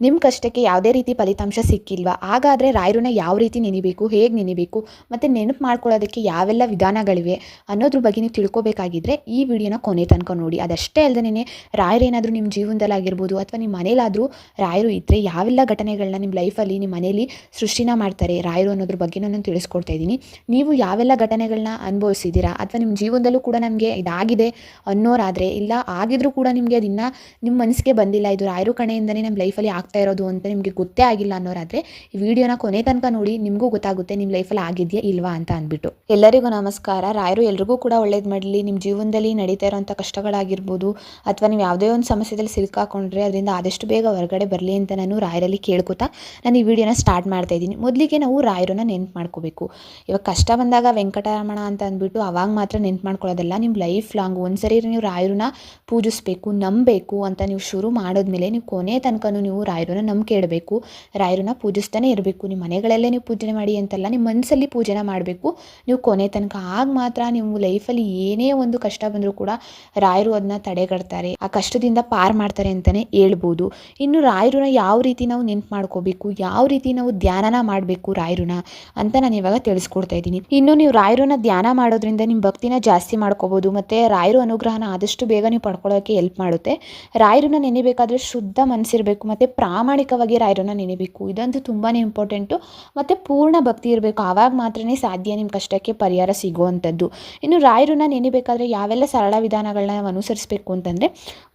ನಿಮ್ಮ ಕಷ್ಟಕ್ಕೆ ಯಾವುದೇ ರೀತಿ ಫಲಿತಾಂಶ ಸಿಕ್ಕಿಲ್ವಾ? ಹಾಗಾದರೆ ರಾಯರನ್ನ ಯಾವ ರೀತಿ ನೆನಿಬೇಕು? ಹೇಗೆ ನೆನಿಬೇಕು? ಮತ್ತು ನೆನಪು ಮಾಡ್ಕೊಳ್ಳೋದಕ್ಕೆ ಯಾವೆಲ್ಲ ವಿಧಾನಗಳಿವೆ ಅನ್ನೋದ್ರ ಬಗ್ಗೆ ನೀವು ತಿಳ್ಕೊಬೇಕಾಗಿದ್ರೆ ಈ ವಿಡಿಯೋನ ಕೊನೆ ತನಕ ನೋಡಿ. ಅದಷ್ಟೇ ಅಲ್ಲದೇ ರಾಯರೇನಾದರೂ ನಿಮ್ಮ ಜೀವನದಲ್ಲಿ ಆಗಿರ್ಬೋದು ಅಥವಾ ನಿಮ್ಮ ಮನೇಲಾದರೂ ರಾಯರು ಇದ್ದರೆ ಯಾವೆಲ್ಲ ಘಟನೆಗಳನ್ನ ನಿಮ್ಮ ಲೈಫಲ್ಲಿ ನಿಮ್ಮ ಮನೇಲಿ ಸೃಷ್ಟಿನ ಮಾಡ್ತಾರೆ ರಾಯರು ಅನ್ನೋದ್ರ ಬಗ್ಗೆ ನಾನು ತಿಳಿಸ್ಕೊಡ್ತಾ ಇದ್ದೀನಿ. ನೀವು ಯಾವೆಲ್ಲ ಘಟನೆಗಳನ್ನ ಅನುಭವಿಸಿದ್ದೀರಾ? ಅಥವಾ ನಿಮ್ಮ ಜೀವನದಲ್ಲೂ ಕೂಡ ನಮಗೆ ಇದಾಗಿದೆ ಅನ್ನೋರಾದರೆ ಇಲ್ಲ ಆಗಿದ್ರೂ ಕೂಡ ನಿಮಗೆ ಅದನ್ನು ನಿಮ್ಮ ಮನಸ್ಸಿಗೆ ಬಂದಿಲ್ಲ. ಇದು ರಾಯರು ಕಣೆಯಿಂದನೇ ನಮ್ಮ ಲೈಫಲ್ಲಿ ಆಗ್ತಾ ಇರೋದು ಅಂತ ನಿಮಗೆ ಗೊತ್ತೇ ಆಗಿಲ್ಲ ಅನ್ನೋರಾದರೆ ಈ ವಿಡಿಯೋನ ಕೊನೆ ತನಕ ನೋಡಿ, ನಿಮಗೂ ಗೊತ್ತಾಗುತ್ತೆ ನಿಮ್ಮ ಲೈಫಲ್ಲಿ ಆಗಿದೆಯಾ ಇಲ್ವಾ ಅಂತ ಅಂದ್ಬಿಟ್ಟು. ಎಲ್ಲರಿಗೂ ನಮಸ್ಕಾರ. ರಾಯರು ಎಲ್ರಿಗೂ ಕೂಡ ಒಳ್ಳೇದು ಮಾಡಲಿ. ನಿಮ್ಮ ಜೀವನದಲ್ಲಿ ನಡೀತಾ ಇರೋಂಥ ಕಷ್ಟಗಳಾಗಿರ್ಬೋದು, ಅಥವಾ ನೀವು ಯಾವುದೇ ಒಂದು ಸಮಸ್ಯೆದಲ್ಲಿ ಸಿಲ್ಕಾಕೊಂಡ್ರೆ ಅದರಿಂದ ಆದಷ್ಟು ಬೇಗ ಹೊರಗಡೆ ಬರಲಿ ಅಂತ ನಾನು ರಾಯರಲ್ಲಿ ಕೇಳ್ಕೊತಾ ನಾನು ಈ ವಿಡಿಯೋನ ಸ್ಟಾರ್ಟ್ ಮಾಡ್ತಾ ಇದ್ದೀನಿ. ಮೊದಲಿಗೆ ನಾವು ರಾಯರನ್ನ ನೆನ್ಪು ಮಾಡ್ಕೋಬೇಕು. ಇವಾಗ ಕಷ್ಟ ಬಂದಾಗ ವೆಂಕಟರಮಣ ಅಂತ ಅಂದ್ಬಿಟ್ಟು ಅವಾಗ ಮಾತ್ರ ನೆನ್ಪು ಮಾಡ್ಕೊಳ್ಳೋದಲ್ಲ ನಿಮ್ಮ ಲೈಫ್ ಲಾಂಗ್ ಒಂದ್ಸರಿ ನೀವು ರಾಯರನ್ನ ಪೂಜಿಸ್ಬೇಕು, ನಂಬಬೇಕು ಅಂತ ನೀವು ಶುರು ಮಾಡಿದ್ಮೇಲೆ ನೀವು ಕೊನೆ ತನಕ ನೀವು ರಾಯರನ್ನ ನಂಬಿಕೆ ಇಡಬೇಕು. ರಾಯರನ್ನ ಪೂಜಿಸ್ತಾನೆ ಇರಬೇಕು. ನಿಮ್ಮ ಮನೆಗಳಲ್ಲೇ ನೀವು ಪೂಜನೆ ಮಾಡಿ ಅಂತಲ್ಲ ನಿಮ್ಮ ಮನಸ್ಸಲ್ಲಿ ಪೂಜೆನ ಮಾಡಬೇಕು. ನೀವು ಕೊನೆ ತನಕ ಆಗ ಮಾತ್ರ ನೀವು ಲೈಫಲ್ಲಿ ಏನೇ ಒಂದು ಕಷ್ಟ ಬಂದರೂ ಕೂಡ ರಾಯರು ಅದನ್ನ ತಡೆಗಟ್ತಾರೆ. ಆ ಕಷ್ಟದಿಂದ ಪಾರ್ ಮಾಡ್ತಾರೆ ಅಂತಲೇ ಹೇಳ್ಬೋದು. ಇನ್ನು ರಾಯರನ್ನ ಯಾವ ರೀತಿ ನಾವು ನೆನ್ಪು ಮಾಡ್ಕೋಬೇಕು? ಯಾವ ರೀತಿ ನಾವು ಧ್ಯಾನನ ಮಾಡಬೇಕು ರಾಯರನ್ನ? ಅಂತ ನಾನು ಇವಾಗ ತಿಳಿಸ್ಕೊಡ್ತಾ ಇದ್ದೀನಿ. ಇನ್ನು ನೀವು ರಾಯರನ್ನ ಧ್ಯಾನ ಮಾಡೋದ್ರಿಂದ ನಿಮ್ಮ ಭಕ್ತಿನ ಜಾಸ್ತಿ ಮಾಡ್ಕೋಬೋದು. ಮತ್ತು ರಾಯರು ಅನುಗ್ರಹನ ಆದಷ್ಟು ಬೇಗ ನೀವು ಪಡ್ಕೊಳ್ಳೋಕ್ಕೆ ಹೆಲ್ಪ್ ಮಾಡುತ್ತೆ. ರಾಯರನ್ನ ನೆನಿಬೇಕಾದ್ರೆ ಶುದ್ಧ ಮನಸ್ಸಿರಬೇಕು. ಮತ್ತು ಪ್ರಾಮಾಣಿಕವಾಗಿ ರಾಯರನ್ನ ನೆನೆಬೇಕು. ಇದಂತೂ ತುಂಬಾ ಇಂಪಾರ್ಟೆಂಟು ಮತ್ತು ಪೂರ್ಣ ಭಕ್ತಿ ಇರಬೇಕು. ಆವಾಗ ಮಾತ್ರನೇ ಸಾಧ್ಯ ನಿಮ್ಮ ಕಷ್ಟಕ್ಕೆ ಪರಿಹಾರ ಸಿಗುವಂಥದ್ದು ಇನ್ನು ರಾಯರನ್ನ ನೆನೆಬೇಕಾದ್ರೆ ಯಾವೆಲ್ಲ ಸರಳ ವಿಧಾನಗಳನ್ನ ನಾವು ಅನುಸರಿಸಬೇಕು ಅಂತಂದರೆ,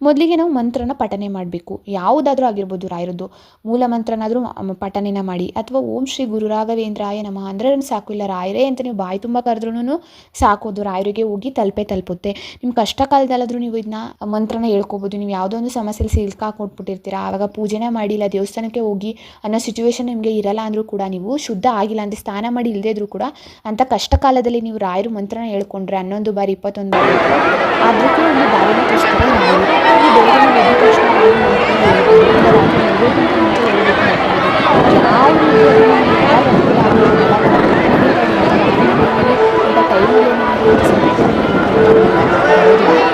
ಮೊದಲಿಗೆ ನಾವು ಮಂತ್ರನ ಪಠನೆ ಮಾಡಬೇಕು. ಯಾವುದಾದ್ರೂ ಆಗಿರ್ಬೋದು ರಾಯರದ್ದು. ಮೂಲ ಮಂತ್ರನಾದರೂ ಪಠನೆನ ಮಾಡಿ. ಅಥವಾ ಓಂ ಶ್ರೀ ಗುರು ರಾಘವೇಂದ್ರಾಯ ನಮಃ ಅಂದರೆ ಸಾಕು. ಇಲ್ಲ ರಾಯರೇ ಅಂತ ನೀವು ಬಾಯಿ ತುಂಬ ಕರೆದ್ರೂ ಸಾಕೋದು ರಾಯರಿಗೆ ಹೋಗಿ ತಲುಪೆ ತಲುಪುತ್ತೆ. ನಿಮ್ಮ ಕಷ್ಟ ಕಾಲದಲ್ಲಾದರೂ ನೀವು ಇದನ್ನ ಮಂತ್ರನ ಹೇಳ್ಕೊಬೋದು. ನೀವು ಯಾವುದೋ ಒಂದು ಸಮಸ್ಯೆಯಲ್ಲಿ ಸಿಲ್ಕಾಕೊಟ್ಬಿಟ್ಟಿರ್ತೀರ ಆವಾಗ ಪೂಜೆನೇ ಮಾಡಿಲ್ಲ, ದೇವಸ್ಥಾನಕ್ಕೆ ಹೋಗಿ ಅನ್ನೋ ಸಿಚುವೇಶನ್ ನಿಮಗೆ ಇರಲ್ಲ ಅಂದರೂ ಕೂಡ ನೀವು ಶುದ್ಧ ಆಗಿಲ್ಲ ಅಂದರೆ ಸ್ನಾನ ಮಾಡಿ ಇಲ್ಲದೇ ಇದ್ರೂ ಕೂಡ ಅಂಥ ಕಷ್ಟ ಕಾಲದಲ್ಲಿ ನೀವು ರಾಯರು ಮಂತ್ರನ ಹೇಳ್ಕೊಂಡ್ರೆ ಹನ್ನೊಂದು ಬಾರಿ, ಇಪ್ಪತ್ತೊಂದು ಬಾರಿ ಕೂಡ ಒಂದು ಟೈಮಲ್ಲಿ ನಿಮಗೆ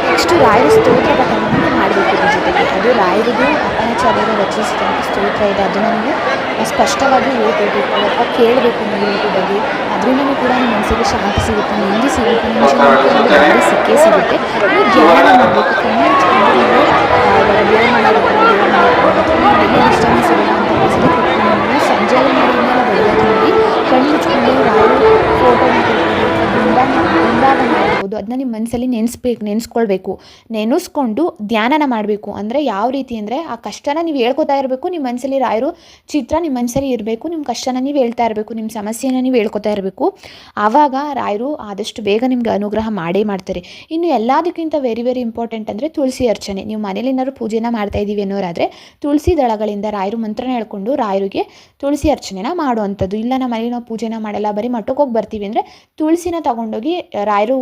ನೆಕ್ಸ್ಟ್ ರಾಯರ ಸ್ತೋತ್ರ ಇದ್ರ ಜೊತೆಗೆ ಅದು ರಾಯರಿಗೆ ಅಪ್ಪನಾಚಾರ್ಯರು ರಚಿಸಿದಂಥ ಸ್ತೋತ್ರ ಇದೆ. ಅದು ನನಗೆ ಸ್ಪಷ್ಟವಾಗಿ ಹೇಳ್ಬೇಕು ಅಥವಾ ಕೇಳಬೇಕು ನೀವು ಯೂಟ್ಯೂಬಲ್ಲಿ ಅದರಿಂದಲೂ ಕೂಡ ನಿಮ್ಮ ಮನಸ್ಸಿಗೆ ಶಾಂತಿ ಸಿಗುತ್ತೆ. ನೆಮ್ಮದಿ ಸಿಗುತ್ತೆ. ದಾರಿ ಸಿಕ್ಕೇ ಸಿಗುತ್ತೆ. ನೀವು ಧ್ಯಾನ ಮಾಡಬೇಕು. ಕಣ್ಣು ಮನಸ್ಸಲ್ಲಿ ನೆನೆಸ್ಬೇಕು, ನೆನೆಸ್ಕೊಳ್ಬೇಕು. ನೆನೆಸ್ಕೊಂಡು ಧ್ಯಾನನ ಮಾಡಬೇಕು. ಅಂದರೆ ಯಾವ ರೀತಿ ಅಂದರೆ ಆ ಕಷ್ಟನ ನೀವು ಹೇಳ್ಕೊತಾ ಇರಬೇಕು, ನಿಮ್ಮ ಮನಸ್ಸಲ್ಲಿ ರಾಯರು ಚಿತ್ರ ನಿಮ್ಮ ಮನಸ್ಸಲ್ಲಿ ಇರಬೇಕು, ನಿಮ್ಮ ಕಷ್ಟನ ನೀವು ಹೇಳ್ತಾ ಇರಬೇಕು, ನಿಮ್ಮ ಸಮಸ್ಯೆನ ನೀವು ಹೇಳ್ಕೊತಾ ಇರಬೇಕು. ಆವಾಗ ರಾಯರು ಆದಷ್ಟು ಬೇಗ ನಿಮ್ಗೆ ಅನುಗ್ರಹ ಮಾಡೇ ಮಾಡ್ತಾರೆ. ಇನ್ನು ಎಲ್ಲದಕ್ಕಿಂತ ವೆರಿ ವೆರಿ ಇಂಪಾರ್ಟೆಂಟ್ ಅಂದರೆ ತುಳಸಿ ಅರ್ಚನೆ. ನೀವು ಮನೇಲಿ ಏನಾದ್ರು ಪೂಜೆನ ಮಾಡ್ತಾ ಇದ್ದೀವಿ ಅನ್ನೋರಾದರೆ ತುಳಸಿ ದಳಗಳಿಂದ ರಾಯರು ಮಂತ್ರನ ಹೇಳ್ಕೊಂಡು ರಾಯರಿಗೆ ತುಳಸಿ ಅರ್ಚನೆನ ಮಾಡುವಂಥದ್ದು. ಇಲ್ಲ, ನಮ್ಮ ಮನೇಲಿ ನಾವು ಪೂಜೆನ ಮಾಡಲ್ಲ, ಬರೀ ಮಠಕ್ಕೆ ಹೋಗಿ ಬರ್ತೀವಿ ಅಂದರೆ ತುಳಸಿನ ತಗೊಂಡೋಗಿ ರಾಯರು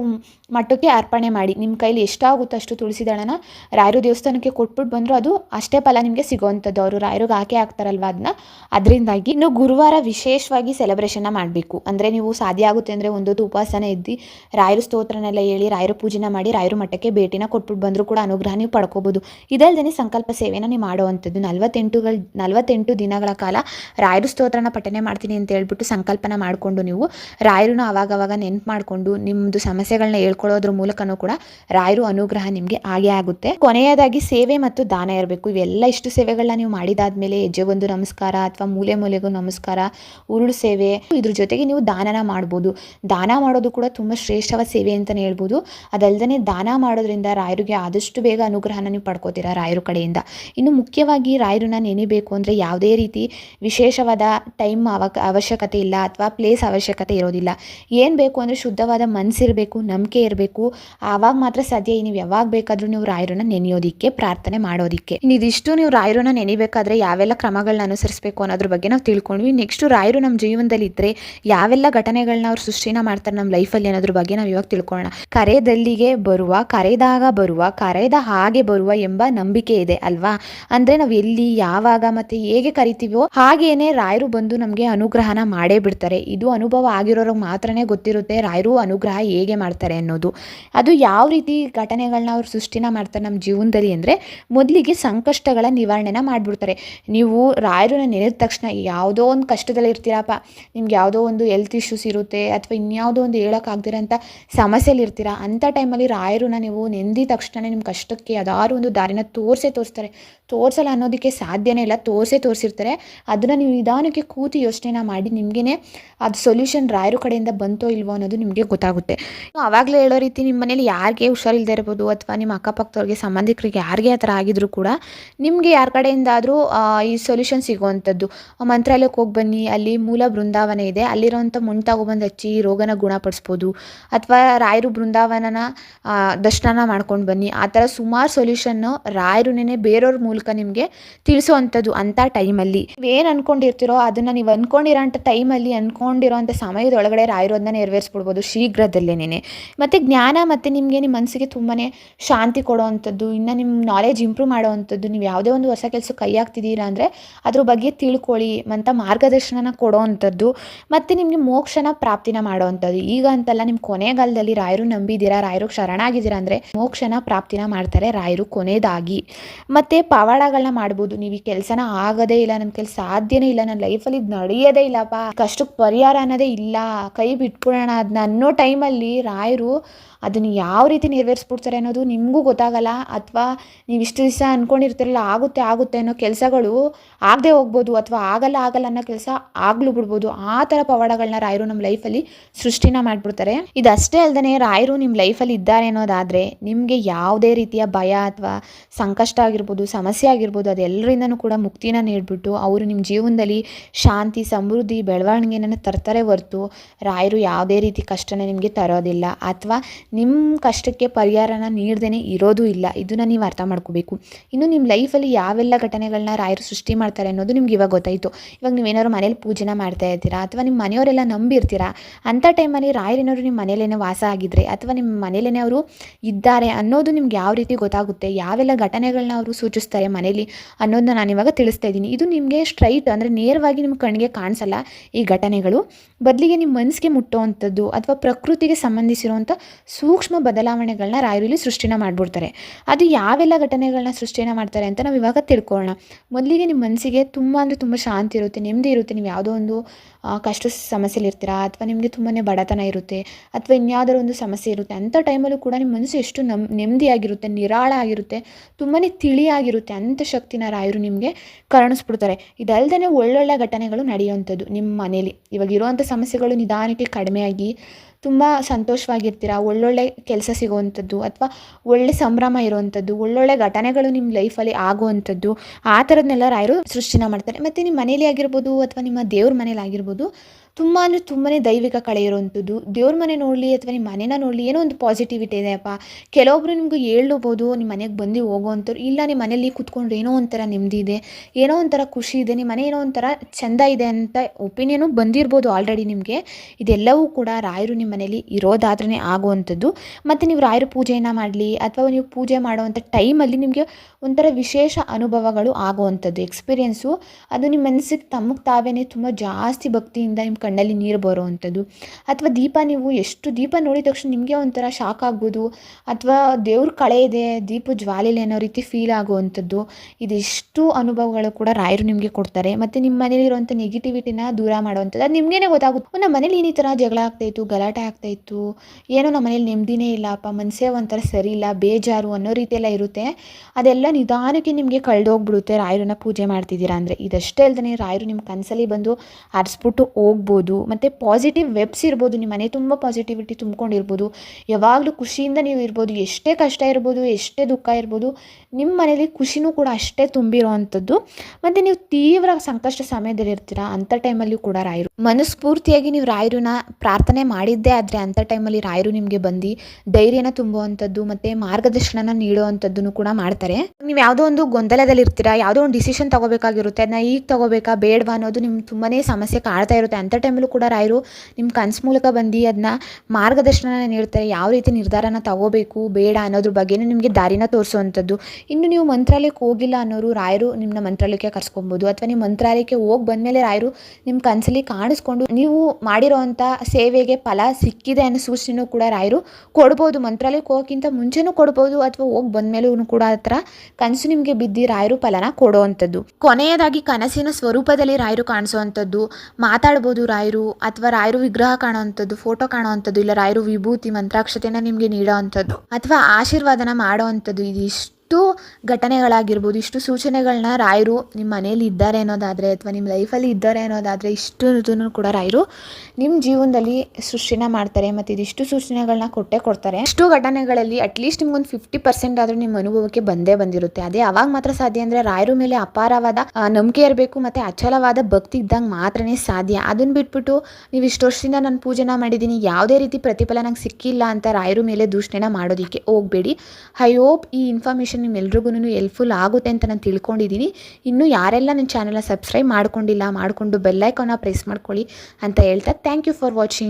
ಮಠಕ್ಕೆ ಅರ್ಪಣೆ ಮಾಡಿ. ನಿಮ್ಮ ಕೈಲಿ ಎಷ್ಟಾಗುತ್ತೋ ಅಷ್ಟು ತುಳಸಿ ದಳನ ರಾಯರು ದೇವಸ್ಥಾನಕ್ಕೆ ಕೊಟ್ಬಿಟ್ಟು ಬಂದರೂ ಅದು ಅಷ್ಟೇ ಫಲ ನಿಮಗೆ ಸಿಗೋವಂಥದ್ದು ಅವರು ರಾಯರಿಗೆ ಆಕೆ ಹಾಕ್ತಾರಲ್ವ ಅದನ್ನ ಅದರಿಂದಾಗಿ ಇನ್ನು ಗುರುವಾರ ವಿಶೇಷವಾಗಿ ಸೆಲೆಬ್ರೇಷನ್ನ ಮಾಡಬೇಕು. ಅಂದರೆ ನೀವು ಸಾಧ್ಯ ಆಗುತ್ತೆ ಅಂದರೆ ಒಂದೊಂದು ಉಪವಾಸನ ಇದ್ದು ರಾಯರು ಸ್ತೋತ್ರನೆಲ್ಲ ಹೇಳಿ, ರಾಯರು ಪೂಜೆನ ಮಾಡಿ, ರಾಯರು ಮಠಕ್ಕೆ ಭೇಟಿನ ಕೊಟ್ಬಿಟ್ಟು ಬಂದರೂ ಕೂಡ ಅನುಗ್ರಹ ನೀವು ಪಡ್ಕೋಬೋದು. ಇದಲ್ಲದೆ ಸಂಕಲ್ಪ ಸೇವೆನ ನೀವು ಮಾಡುವಂಥದ್ದು. ನಲ್ವತ್ತೆಂಟುಗಳ ನಲವತ್ತೆಂಟು ದಿನಗಳ ಕಾಲ ರಾಯರು ಸ್ತೋತ್ರನ ಪಠನೆ ಮಾಡ್ತೀನಿ ಅಂತ ಹೇಳ್ಬಿಟ್ಟು ಸಂಕಲ್ಪನ ಮಾಡಿಕೊಂಡು ನೀವು ರಾಯರನ್ನ ಅವಾಗವಾಗ ನೆನ್ಪು ಮಾಡಿಕೊಂಡು ನಿಮ್ಮದು ಸಮಸ್ಯೆಗಳನ್ನ ಹೇಳ್ಕೊಳ್ಳೋದ್ರ ಮೂಲಕನೂ ಕೂಡ ರಾಯರು ಅನುಗ್ರಹ ನಿಮಗೆ ಆಗೇ ಆಗುತ್ತೆ. ಕೊನೆಯದಾಗಿ ಸೇವೆ ಮತ್ತು ದಾನ ಇರಬೇಕು. ಇವೆಲ್ಲ ಇಷ್ಟು ಸೇವೆಗಳನ್ನ ನೀವು ಮಾಡಿದಾದ್ಮೇಲೆ ಹೆಜ್ಜೆ ಒಂದು ನಮಸ್ಕಾರ ಅಥವಾ ಮೂಲೆ ಮೂಲೆಗೂ ನಮಸ್ಕಾರ, ಉರುಳು ಸೇವೆ, ಇದ್ರ ಜೊತೆಗೆ ನೀವು ದಾನನ ಮಾಡ್ಬೋದು. ದಾನ ಮಾಡೋದು ಕೂಡ ತುಂಬ ಶ್ರೇಷ್ಠವಾದ ಸೇವೆ ಅಂತಲೇ ಹೇಳ್ಬೋದು. ಅದಲ್ಲದೆ ದಾನ ಮಾಡೋದ್ರಿಂದ ರಾಯರಿಗೆ ಆದಷ್ಟು ಬೇಗ ಅನುಗ್ರಹನ ನೀವು ಪಡ್ಕೋತೀರಾ ರಾಯರು ಕಡೆಯಿಂದ. ಇನ್ನು ಮುಖ್ಯವಾಗಿ ರಾಯರನ್ನ ನೆನೆಬೇಕು ಅಂದರೆ ಯಾವುದೇ ರೀತಿ ವಿಶೇಷವಾದ ಟೈಮ್ ಅವಶ್ಯಕತೆ ಇಲ್ಲ ಅಥವಾ ಪ್ಲೇಸ್ ಅವಶ್ಯಕತೆ ಇರೋದಿಲ್ಲ. ಏನು ಬೇಕು ಅಂದರೆ ಶುದ್ಧವಾದ ಮನಸ್ಸಿರಬೇಕು ನಂಬಿಕೆ ಇರಬೇಕು. ಆವಾಗ ಮಾತ್ರ ಸಾಧ್ಯ. ನೀವು ಯಾವಾಗ ಬೇಕಾದರೂ ನೀವು ರಾಯರನ್ನ ನೆನೆಯೋದಿಕ್ಕೆ, ಪ್ರಾರ್ಥನೆ ಮಾಡೋದಿಕ್ಕೆ. ಇದಿಷ್ಟು ನೀವು ರಾಯರನ್ನ ನೆನಿಬೇಕಾದ್ರೆ ಯಾವೆಲ್ಲ ಕ್ರಮಗಳನ್ನ ಅನುಸರಿಸಬೇಕು ಅನ್ನೋದ್ರ ಬಗ್ಗೆ ನಾವು ತಿಳ್ಕೊಂಡ್ವಿ. ನೆಕ್ಸ್ಟ್ ರಾಯರು ನಮ್ಮ ಜೀವನದಲ್ಲಿ ಇದ್ರೆ ಯಾವೆಲ್ಲ ಘಟನೆಗಳನ್ನ ಅವ್ರು ಸೃಷ್ಟಿನ ಮಾಡ್ತಾರೆ ನಮ್ಮ ಲೈಫಲ್ಲಿ ಅನ್ನೋದ್ರ ಬಗ್ಗೆ ನಾವು ಇವಾಗ ತಿಳ್ಕೊಳ್ಳೋಣ. ಕರೆದಲ್ಲಿಗೆ ಬರುವ, ಕರೆದಾಗ ಬರುವ, ಕರೆದ ಹಾಗೆ ಬರುವ ಎಂಬ ನಂಬಿಕೆ ಇದೆ ಅಲ್ವಾ? ಅಂದ್ರೆ ನಾವು ಎಲ್ಲಿ, ಯಾವಾಗ ಮತ್ತೆ ಹೇಗೆ ಕರಿತೀವೋ ಹಾಗೇನೆ ರಾಯರು ಬಂದು ನಮಗೆ ಅನುಗ್ರಹನ ಮಾಡೇ ಬಿಡ್ತಾರೆ. ಇದು ಅನುಭವ ಆಗಿರೋರಿಗೆ ಮಾತ್ರನೇ ಗೊತ್ತಿರುತ್ತೆ ರಾಯರು ಅನುಗ್ರಹ ಹೇಗೆ ಮಾಡ್ತಾರೆ ಅನ್ನೋದು. ಅದು ಯಾವ ರೀತಿ ಘಟನೆಗಳನ್ನ ಅವ್ರು ಸೃಷ್ಟಿನ ಮಾಡ್ತಾರೆ ನಮ್ಮ ಜೀವನದಲ್ಲಿ ಅಂದರೆ ಮೊದಲಿಗೆ ಸಂಕಷ್ಟಗಳ ನಿವಾರಣೆನ ಮಾಡಿಬಿಡ್ತಾರೆ. ನೀವು ರಾಯರನ್ನ ನೆನೆದ ತಕ್ಷಣ ಯಾವುದೋ ಒಂದು ಕಷ್ಟದಲ್ಲಿ ಇರ್ತೀರಪ್ಪ, ನಿಮ್ಗೆ ಯಾವುದೋ ಒಂದು ಹೆಲ್ತ್ ಇಶ್ಯೂಸ್ ಇರುತ್ತೆ ಅಥವಾ ಇನ್ಯಾವುದೋ ಒಂದು ಹೇಳೋಕ್ಕಾಗ್ದಿರೋಂಥ ಸಮಸ್ಯೆಯಲ್ಲಿ ಇರ್ತೀರ? ಅಂಥ ಟೈಮಲ್ಲಿ ರಾಯರನ್ನ ನೀವು ನೆಂದಿದ ತಕ್ಷಣ ನಿಮ್ಮ ಕಷ್ಟಕ್ಕೆ ಯಾವ್ದಾದ್ರು ಒಂದು ದಾರಿನ ತೋರಿಸೇ ತೋರಿಸ್ತಾರೆ. ತೋರಿಸಲ್ಲ ಅನ್ನೋದಕ್ಕೆ ಸಾಧ್ಯನೇ ಇಲ್ಲ, ತೋರಿಸೇ ತೋರಿಸಿರ್ತಾರೆ. ಅದನ್ನು ನೀವು ನಿಧಾನಕ್ಕೆ ಕೂತು ಯೋಚನೆನ ಮಾಡಿ ನಿಮಗೇ ಅದು ಸೊಲ್ಯೂಷನ್ ರಾಯರು ಕಡೆಯಿಂದ ಬಂತೋ ಇಲ್ವೋ ಅನ್ನೋದು ನಿಮಗೆ ಗೊತ್ತಾಗುತ್ತೆ. ಆವಾಗಲೇ ಹೇಳೋ ರೀತಿ ನಿಮ್ಮ ಮನೇಲಿ ಯಾರಿಗೆ ಹುಷಾರಿಲ್ಲದೆ ಇರ್ಬೋದು ಅಥವಾ ನಿಮ್ಮ ಅಕ್ಕಪಕ್ಕದವ್ರಿಗೆ, ಸಂಬಂಧಿಕರಿಗೆ ಯಾರಿಗೆ ಆ ಥರ ಆಗಿದ್ರು ಕೂಡ ನಿಮಗೆ ಯಾರ ಕಡೆಯಿಂದಾದರೂ ಈ ಸೊಲ್ಯೂಷನ್ ಸಿಗುವಂಥದ್ದು. ಮಂತ್ರಾಲಯಕ್ಕೆ ಹೋಗಿ ಬನ್ನಿ. ಅಲ್ಲಿ ಮೂಲ ಬೃಂದಾವನ ಇದೆ. ಅಲ್ಲಿರೋಂಥ ಮುಣ್ ತಗೊಬಂದು ಹಚ್ಚಿ ರೋಗನ ಗುಣಪಡಿಸ್ಬೋದು. ಅಥವಾ ರಾಯರು ಬೃಂದಾವನನ ದರ್ಶನ ಮಾಡ್ಕೊಂಡು ಬನ್ನಿ. ಆ ಥರ ಸುಮಾರು ಸೊಲ್ಯೂಷನ್ನು ರಾಯರುನೇ ಬೇರೆಯವ್ರ ಮೂಲಕ ನಿಮಗೆ ತಿಳಿಸುವಂಥದ್ದು ಅಂಥ ಟೈಮಲ್ಲಿ. ನೀವೇನು ಅನ್ಕೊಂಡಿರ್ತೀರೋ ಅದನ್ನು ನೀವು ಅಂದ್ಕೊಂಡಿರೋಂಥ ಟೈಮಲ್ಲಿ ಅಂದ್ಕೊಂಡಿರೋಂಥ ಸಮಯದೊಳಗಡೆ ರಾಯರು ಅದನ್ನ ನೆರವೇರಿಸ್ಬಿಡ್ಬೋದು ಶೀಘ್ರದಲ್ಲೇನೆ ಮತ್ತು ಜ್ಞಾನ ಮತ್ತು ನಿಮಗೆ ನಿಮ್ಮ ಮನಸ್ಸಿಗೆ ತುಂಬಾ ಶಾಂತಿ ಕೊಡೋವಂಥದ್ದು, ಇನ್ನು ನಿಮ್ಮ ನಾಲೆಜ್ ಇಂಪ್ರೂವ್ ಮಾಡೋವಂಥದ್ದು, ನೀವು ಯಾವುದೇ ಒಂದು ಹೊಸ ಕೆಲಸ ಕೈ ಹಾಕ್ತಿದ್ದೀರಾ ಅಂದರೆ ಅದ್ರ ಬಗ್ಗೆ ತಿಳ್ಕೊಳ್ಳಿ ಅಂತ ಮಾರ್ಗದರ್ಶನನ ಕೊಡೋವಂಥದ್ದು, ಮತ್ತು ನಿಮಗೆ ಮೋಕ್ಷನ ಪ್ರಾಪ್ತಿನ ಮಾಡೋವಂಥದ್ದು. ಈಗ ಅಂತಲ್ಲ ನಿಮ್ಮ ಕೊನೆಗಾಲದಲ್ಲಿ ರಾಯರು ನಂಬಿದ್ದೀರಾ, ರಾಯರು ಶರಣಾಗಿದ್ದೀರಾ ಅಂದರೆ ಮೋಕ್ಷನ ಪ್ರಾಪ್ತಿನ ಮಾಡ್ತಾರೆ ರಾಯರು ಕೊನೆಯದಾಗಿ ಮತ್ತು ಪವಾಡಗಳನ್ನ ಮಾಡ್ಬೋದು, ನೀವು ಈ ಕೆಲಸನ ಆಗೋದೇ ಇಲ್ಲ ನನ್ನ ಕೆಲಸ ಸಾಧ್ಯನೇ ಇಲ್ಲ ನನ್ನ ಲೈಫಲ್ಲಿ ಇದು ನಡೆಯೋದೇ ಇಲ್ಲಪ್ಪ ಕಷ್ಟಕ್ಕೆ ಪರಿಹಾರ ಅನ್ನೋದೇ ಇಲ್ಲ, ಕೈ ಬಿಟ್ಬಿಡೋಣ ಅದನ್ನ ಅನ್ನೋ ಟೈಮಲ್ಲಿ ರಾಯರು ಅದನ್ನು ಯಾವ ರೀತಿ ನೆರವೇರಿಸ್ಬಿಡ್ತಾರೆ ಅನ್ನೋದು ನಿಮಗೂ ಗೊತ್ತಾಗಲ್ಲ ಅಥವಾ ನೀವು ಇಷ್ಟು ದಿವಸ ಅಂದ್ಕೊಂಡಿರ್ತಿರಲ್ಲ, ಆಗುತ್ತೆ ಆಗುತ್ತೆ ಅನ್ನೋ ಕೆಲಸಗಳು ಆಗದೆ ಹೋಗ್ಬೋದು ಅಥವಾ ಆಗಲ್ಲ ಆಗಲ್ಲ ಅನ್ನೋ ಕೆಲಸ ಆಗ್ಲೂ ಬಿಡ್ಬೋದು. ಆ ಥರ ಪವಾಡಗಳನ್ನ ರಾಯರು ನಮ್ಮ ಲೈಫಲ್ಲಿ ಸೃಷ್ಟಿನ ಮಾಡಿಬಿಡ್ತಾರೆ. ಇದಷ್ಟೇ ಅಲ್ಲದೆ ರಾಯರು ನಿಮ್ಮ ಲೈಫಲ್ಲಿ ಇದ್ದಾರೆ ಅನ್ನೋದಾದರೆ ನಿಮಗೆ ಯಾವುದೇ ರೀತಿಯ ಭಯ ಅಥವಾ ಸಂಕಷ್ಟ ಆಗಿರ್ಬೋದು, ಸಮಸ್ಯೆ ಆಗಿರ್ಬೋದು ಅದೆಲ್ಲರಿಂದನೂ ಕೂಡ ಮುಕ್ತಿನ ನೀಡಿಬಿಟ್ಟು ಅವರು ನಿಮ್ಮ ಜೀವನದಲ್ಲಿ ಶಾಂತಿ, ಸಮೃದ್ಧಿ, ಬೆಳವಣಿಗೆನ ತರ್ತಾರೆ ಹೊರತು ರಾಯರು ಯಾವುದೇ ರೀತಿ ಕಷ್ಟನ ನಿಮಗೆ ತರೋದಿಲ್ಲ. ಅಥವಾ ನಿಮ್ಮ ಕಷ್ಟಕ್ಕೆ ಪರಿಹಾರನ ನೀಡ್ದೇ ಇರೋದು ಇಲ್ಲ. ಇದನ್ನು ನೀವು ಅರ್ಥ ಮಾಡ್ಕೋಬೇಕು. ಇನ್ನು ನಿಮ್ಮ ಲೈಫಲ್ಲಿ ಯಾವೆಲ್ಲ ಘಟನೆಗಳನ್ನ ರಾಯರು ಸೃಷ್ಟಿ ಮಾಡ್ತಾರೆ ಅನ್ನೋದು ನಿಮ್ಗೆ ಇವಾಗ ಗೊತ್ತಾಯಿತು. ಇವಾಗ ನೀವೇನಾದ್ರು ಮನೇಲಿ ಪೂಜೆನ ಮಾಡ್ತಾ ಇರ್ತೀರಾ? ಅಥವಾ ನಿಮ್ಮ ಮನೆಯವರೆಲ್ಲ ನಂಬಿರ್ತೀರಾ? ಅಂಥ ಟೈಮಲ್ಲಿ ರಾಯರೇನಾದ್ರು ನಿಮ್ಮ ಮನೇಲೇನೆ ವಾಸ ಆಗಿದ್ರೆ ಅಥವಾ ನಿಮ್ಮ ಮನೇಲೇನೆ ಅವರು ಇದ್ದಾರೆ ಅನ್ನೋದು ನಿಮ್ಗೆ ಯಾವ ರೀತಿ ಗೊತ್ತಾಗುತ್ತೆ? ಯಾವೆಲ್ಲ ಘಟನೆಗಳನ್ನ ಅವರು ಸೂಚಿಸ್ತಾರೆ ಮನೇಲಿ ಅನ್ನೋದನ್ನ ನಾನು ಇವಾಗ ತಿಳಿಸ್ತಾ ಇದ್ದೀನಿ. ಇದು ನಿಮಗೆ ಸ್ಟ್ರೈಟ್ ಅಂದರೆ ನೇರವಾಗಿ ನಿಮ್ಮ ಕಣ್ಣಿಗೆ ಕಾಣಿಸಲ್ಲ ಈ ಘಟನೆಗಳು. ಬದಲಿಗೆ ನಿಮ್ಮ ಮನಸ್ಸಿಗೆ ಮುಟ್ಟುವಂಥದ್ದು ಅಥವಾ ಪ್ರಕೃತಿಗೆ ಸಂಬಂಧಿಸಿರುವಂಥ ಸೂಕ್ಷ್ಮ ಬದಲಾವಣೆಗಳನ್ನ ರಾಯರಲ್ಲಿ ಸೃಷ್ಟಿನ ಮಾಡಿಬಿಡ್ತಾರೆ. ಅದು ಯಾವೆಲ್ಲ ಘಟನೆಗಳನ್ನ ಸೃಷ್ಟಿನ ಮಾಡ್ತಾರೆ ಅಂತ ನಾವು ಇವಾಗ ತಿಳ್ಕೊಳ್ಳೋಣ ಮೊದಲಿಗೆ ನಿಮ್ಮ ಮನಸ್ಸಿಗೆ ತುಂಬ ಅಂದರೆ ತುಂಬ ಶಾಂತಿ ಇರುತ್ತೆ ನೆಮ್ಮದಿ ಇರುತ್ತೆ. ನೀವು ಯಾವುದೋ ಒಂದು ಕಷ್ಟ ಸಮಸ್ಯೆಲಿ ಇರ್ತೀರಾ, ಅಥವಾ ನಿಮಗೆ ತುಂಬಾ ಬಡತನ ಇರುತ್ತೆ, ಅಥವಾ ಇನ್ಯಾವುದಾದ್ರು ಒಂದು ಸಮಸ್ಯೆ ಇರುತ್ತೆ ಅಂಥ ಟೈಮಲ್ಲೂ ಕೂಡ ನಿಮ್ಮ ಮನಸ್ಸು ಎಷ್ಟು ನಮ್ ನೆಮ್ಮದಿಯಾಗಿರುತ್ತೆ ನಿರಾಳ ಆಗಿರುತ್ತೆ ತುಂಬಾ ತಿಳಿಯಾಗಿರುತ್ತೆ ಅಂಥ ಶಕ್ತಿನ ರಾಯರು ನಿಮಗೆ ಕರುಣಿಸ್ಬಿಡ್ತಾರೆ. ಇದಲ್ಲದೆ ಒಳ್ಳೊಳ್ಳೆ ಘಟನೆಗಳು ನಡೆಯುವಂಥದ್ದು ನಿಮ್ಮ ಮನೇಲಿ. ಇವಾಗ ಇರುವಂಥ ಸಮಸ್ಯೆಗಳು ನಿಧಾನಕ್ಕೆ ಕಡಿಮೆಯಾಗಿ ತುಂಬ ಸಂತೋಷವಾಗಿರ್ತೀರ? ಒಳ್ಳೊಳ್ಳೆ ಕೆಲಸ ಸಿಗುವಂಥದ್ದು ಅಥವಾ ಒಳ್ಳೆ ಸಂಭ್ರಮ ಇರುವಂಥದ್ದು, ಒಳ್ಳೊಳ್ಳೆ ಘಟನೆಗಳು ನಿಮ್ಮ ಲೈಫಲ್ಲಿ ಆಗುವಂಥದ್ದು, ಆ ಥರದ್ನೆಲ್ಲ ರಾಯರು ಸೃಷ್ಟಿನ ಮಾಡ್ತಾರೆ. ಮತ್ತು ನಿಮ್ಮ ಮನೇಲಿ ಆಗಿರ್ಬೋದು ಅಥವಾ ನಿಮ್ಮ ದೇವ್ರ ಮನೇಲಿ ಆಗಿರ್ಬೋದು ತುಂಬ ಅಂದರೆ ತುಂಬಾ ದೈವಿಕ ಕಳೆ ಇರೋವಂಥದ್ದು ದೇವ್ರ ಮನೆ ನೋಡಲಿ ಅಥವಾ ನಿಮ್ಮ ಮನೇನ ನೋಡಲಿ ಏನೋ ಒಂದು ಪಾಸಿಟಿವಿಟಿ ಇದೆಯಪ್ಪ ಕೆಲವೊಬ್ಬರು ನಿಮ್ಗೆ ಹೇಳ್ಬೋದು ನಿಮ್ಮ ಮನೆಗೆ ಬಂದು ಹೋಗೋವಂಥವ್ರು. ಇಲ್ಲ ನಿಮ್ಮ ಮನೆಯಲ್ಲಿ ಕೂತ್ಕೊಂಡ್ರೆ ಏನೋ ಒಂಥರ ನೆಮ್ಮದಿ ಇದೆ, ಏನೋ ಒಂಥರ ಖುಷಿ ಇದೆ ನಿಮ್ಮ ಮನೆ ಏನೋ ಒಂಥರ ಚೆಂದ ಇದೆ ಅಂತ ಒಪಿನಿಯನು ಬಂದಿರ್ಬೋದು ಆಲ್ರೆಡಿ ನಿಮಗೆ. ಇದೆಲ್ಲವೂ ಕೂಡ ರಾಯರು ನಿಮ್ಮ ಮನೆಯಲ್ಲಿ ಇರೋದಾದ್ರೇ ಆಗುವಂಥದ್ದು. ಮತ್ತು ನೀವು ರಾಯರು ಪೂಜೆಯನ್ನು ಮಾಡಲಿ ಅಥವಾ ನೀವು ಪೂಜೆ ಮಾಡುವಂಥ ಟೈಮಲ್ಲಿ ನಿಮಗೆ ಒಂಥರ ವಿಶೇಷ ಅನುಭವಗಳು ಆಗುವಂಥದ್ದು ಎಕ್ಸ್ಪೀರಿಯೆನ್ಸು ಅದು ನಿಮ್ಮ ಮನಸ್ಸಿಗೆ ತಮಗೆ ತಾವೇ ತುಂಬ ಜಾಸ್ತಿ ಭಕ್ತಿಯಿಂದ ನಿಮ್ಮ ಕಣ್ಣಲ್ಲಿ ನೀರು ಬರುವಂಥದ್ದು. ಅಥವಾ ದೀಪ ನೀವು ಎಷ್ಟು ದೀಪ ನೋಡಿದ ತಕ್ಷಣ ನಿಮಗೆ ಒಂಥರ ಶಾಕ್ ಆಗ್ಬೋದು ಅಥವಾ ದೇವ್ರ ಕಳೆ ಇದೆ ದೀಪ ಜ್ವಾಲೆಲಿ ಅನ್ನೋ ರೀತಿ ಫೀಲ್ ಆಗುವಂಥದ್ದು. ಇದೆಷ್ಟು ಅನುಭವಗಳು ಕೂಡ ರಾಯರು ನಿಮಗೆ ಕೊಡ್ತಾರೆ. ಮತ್ತು ನಿಮ್ಮ ಮನೇಲಿರುವಂಥ ನೆಗೆಟಿವಿಟಿನ ದೂರ ಮಾಡುವಂಥದ್ದು. ಅದು ನಿಮಗೇನೆ ಗೊತ್ತಾಗುತ್ತೆ. ನಮ್ಮ ಮನೇಲಿ ಏನೀ ಥರ ಜಗಳ ಆಗ್ತಾಯಿತ್ತು ಗಲಾಟೆ ಆಗ್ತಾಯಿತ್ತು ಏನೋ ನಮ್ಮ ಮನೇಲಿ ನೆಮ್ಮದಿನೇ ಇಲ್ಲಪ್ಪ ಮನಸ್ಸೇ ಒಂಥರ ಸರಿ ಇಲ್ಲ, ಬೇಜಾರು ಅನ್ನೋ ರೀತಿಯೆಲ್ಲ ಇರುತ್ತೆ. ಅದೆಲ್ಲ ನಿಧಾನಕ್ಕೆ ನಿಮಗೆ ಕಳೆದೋಗ್ಬಿಡುತ್ತೆ. ರಾಯರನ್ನ ಪೂಜೆ ಮಾಡ್ತಿದ್ದೀರಾ ಅಂದರೆ. ಇದಷ್ಟೇ ಅಲ್ಲದೆ ರಾಯರು ನಿಮ್ಮ ಕನಸಲ್ಲಿ ಬಂದು ಹರಿಸ್ಬಿಟ್ಟು ಹೋಗ್ಬೋದು. ಮತ್ತು ಪಾಸಿಟಿವ್ ವೆಬ್ಸ್ ಇರ್ಬೋದು, ನಿಮ್ಮ ಮನೆ ತುಂಬ ಪಾಸಿಟಿವಿಟಿ ತುಂಬ್ಕೊಂಡಿರ್ಬೋದು, ಯಾವಾಗಲೂ ಖುಷಿಯಿಂದ ನೀವು ಇರ್ಬೋದು, ಎಷ್ಟೇ ಕಷ್ಟ ಇರ್ಬೋದು, ಎಷ್ಟೇ ದುಃಖ ಇರ್ಬೋದು, ನಿಮ್ಮ ಮನೇಲಿ ಖುಷಿನೂ ಕೂಡ ಅಷ್ಟೇ ತುಂಬಿರೋ ಅಂಥದ್ದು ಮತ್ತು ನೀವು ತೀವ್ರ ಸಂಕಷ್ಟ ಸಮಯದಲ್ಲಿ ಇರ್ತೀರಾ, ಅಂಥ ಟೈಮಲ್ಲಿ ಕೂಡ ರಾಯರು. ಮನಸ್ಫೂರ್ತಿಯಾಗಿ ನೀವು ರಾಯರನ್ನ ಪ್ರಾರ್ಥನೆ ಮಾಡಿದ್ದೇ ಆದರೆ ಅಂಥ ಟೈಮಲ್ಲಿ ರಾಯರು ನಿಮಗೆ ಬಂದು ಧೈರ್ಯನ ತುಂಬುವಂಥದ್ದು, ಮತ್ತು ಮಾರ್ಗದರ್ಶನನ ನೀಡುವಂಥದ್ದನ್ನು ಕೂಡ ಮಾಡ್ತಾರೆ. ನೀವು ಯಾವುದೋ ಒಂದು ಗೊಂದಲದಲ್ಲಿ ಇರ್ತೀರಾ, ಯಾವುದೋ ಒಂದು ಡಿಸಿಷನ್ ತಗೋಬೇಕಾಗಿರುತ್ತೆ, ಅದನ್ನ ಈಗ ತಗೋಬೇಕಾ, ಬೇಡವಾ ಅನ್ನೋದು ನಿಮ್ಗೆ ತುಂಬಾ ಸಮಸ್ಯೆ ಕಾಡ್ತಾ ಇರುತ್ತೆ, ಅಂಥ ಟೈಮಲ್ಲೂ ಕೂಡ ರಾಯರು ನಿಮ್ಮ ಕನಸು ಮೂಲಕ ಬಂದು ಅದನ್ನ ಮಾರ್ಗದರ್ಶನ ನೀಡ್ತಾರೆ, ಯಾವ ರೀತಿ ನಿರ್ಧಾರನ ತಗೋಬೇಕು, ಬೇಡ ಅನ್ನೋದ್ರ ಬಗ್ಗೆನೂ ನಿಮಗೆ ದಾರಿನ ತೋರಿಸುವಂಥದ್ದು. ಇನ್ನು ನೀವು ಮಂತ್ರಾಲಯಕ್ಕೆ ಹೋಗಿಲ್ಲ ಅನ್ನೋರು ರಾಯರು ನಿಮ್ಮನ್ನ ಮಂತ್ರಾಲಯಕ್ಕೆ ಕರ್ಸ್ಕೊಬೋದು. ಅಥವಾ ನೀವು ಮಂತ್ರಾಲಯಕ್ಕೆ ಹೋಗಿ ಬಂದಮೇಲೆ ರಾಯರು ನಿಮ್ಮ ಕನಸಲ್ಲಿ ಕಾಣಿಸ್ಕೊಂಡು ನೀವು ಮಾಡಿರೋವಂಥ ಸೇವೆಗೆ ಫಲ ಸಿಕ್ಕಿದೆ ಅನ್ನೋ ಸೂಚನೆಯೂ ಕೂಡ ರಾಯರು ಕೊಡ್ಬೋದು. ಮಂತ್ರಾಲಯಕ್ಕೆ ಹೋಗಕ್ಕಿಂತ ಮುಂಚೆನೂ ಕೊಡ್ಬೋದು, ಅಥವಾ ಹೋಗಿ ಬಂದಮೇಲೂ ಕೂಡ ಆ ಥರ ಕನಸು ನಿಮಗೆ ಬಿದ್ದು ರಾಯರು ಫಲನ ಕೊಡೋವಂಥದ್ದು. ಕೊನೆಯದಾಗಿ ಕನಸಿನ ಸ್ವರೂಪದಲ್ಲಿ ರಾಯರು ಕಾಣಿಸುವಂಥದ್ದು, ಮಾತಾಡ್ಬೋದು ರಾಯರು ಅಥವಾ ರಾಯರು ವಿಗ್ರಹ ಕಾಣುವಂಥದ್ದು ಫೋಟೋ ಕಾಣುವಂಥದ್ದು, ಇಲ್ಲ ರಾಯರು ವಿಭೂತಿ ಮಂತ್ರಾಕ್ಷತೆನ ನಿಮಗೆ ನೀಡೋವಂಥದ್ದು ಅಥವಾ ಆಶೀರ್ವಾದನ ಮಾಡೋವಂಥದ್ದು ಇದಿಷ್ಟು ಘಟನೆಗಳಾಗಿರ್ಬೋದು, ಇಷ್ಟು ಸೂಚನೆಗಳನ್ನ ರಾಯರು ನಿಮ್ಮ ಮನೇಲಿ ಇದ್ದಾರೆ ಅನ್ನೋದಾದರೆ ಅಥವಾ ನಿಮ್ಮ ಲೈಫಲ್ಲಿ ಇದ್ದಾರೆ ಅನ್ನೋದಾದರೆ ಇಷ್ಟು ಕೂಡ ರಾಯರು ನಿಮ್ಮ ಜೀವನದಲ್ಲಿ ಸೃಷ್ಟಿನ ಮಾಡ್ತಾರೆ ಮತ್ತು ಇದಿಷ್ಟು ಸೂಚನೆಗಳನ್ನ ಕೊಟ್ಟೇ ಕೊಡ್ತಾರೆ. ಇಷ್ಟು ಘಟನೆಗಳಲ್ಲಿ ಅಟ್ಲೀಸ್ಟ್ ನಿಮ್ಗೊಂದು ಫಿಫ್ಟಿ ಪರ್ಸೆಂಟ್ ಆದರೂ ನಿಮ್ಮ ಅನುಭವಕ್ಕೆ ಬಂದೇ ಬಂದಿರುತ್ತೆ. ಅದೇ ಅವಾಗ ಮಾತ್ರ ಸಾಧ್ಯ ಅಂದರೆ ರಾಯರ ಮೇಲೆ ಅಪಾರವಾದ ನಂಬಿಕೆ ಇರಬೇಕು ಮತ್ತು ಅಚಲವಾದ ಭಕ್ತಿ ಇದ್ದಂಗೆ ಮಾತ್ರನೇ ಸಾಧ್ಯ. ಅದನ್ನ ಬಿಟ್ಬಿಟ್ಟು ನೀವು ಇಷ್ಟು ವರ್ಷದಿಂದ ನಾನು ಪೂಜೆನ ಮಾಡಿದ್ದೀನಿ ಯಾವುದೇ ರೀತಿ ಪ್ರತಿಫಲ ನಂಗೆ ಸಿಕ್ಕಿಲ್ಲ ಅಂತ ರಾಯರ ಮೇಲೆ ದೂಷಣೆನ ಮಾಡೋದಕ್ಕೆ ಹೋಗಬೇಡಿ. ಐ ಹೋಪ್ ಈ ಇನ್ಫಾರ್ಮೇಷನ್ ನಿಮ್ಮೆಲ್ರಿಗೂ ಹೆಲ್ಪ್ಫುಲ್ ಆಗುತ್ತೆ ಅಂತ ನಾನು ತಿಳ್ಕೊಂಡಿದ್ದೀನಿ ಇನ್ನು ಯಾರೆಲ್ಲ ನನ್ನ ಚಾನಲ್ನ ಸಬ್ಸ್ಕ್ರೈಬ್ ಮಾಡ್ಕೊಂಡಿಲ್ಲ, ಮಾಡಿಕೊಂಡು ಬೆಲ್ಲೈಕನ್ನ ಪ್ರೆಸ್ ಮಾಡ್ಕೊಳ್ಳಿ ಅಂತ ಹೇಳ್ತಾ ಥ್ಯಾಂಕ್ ಯು ಫಾರ್ ವಾಚಿಂಗ್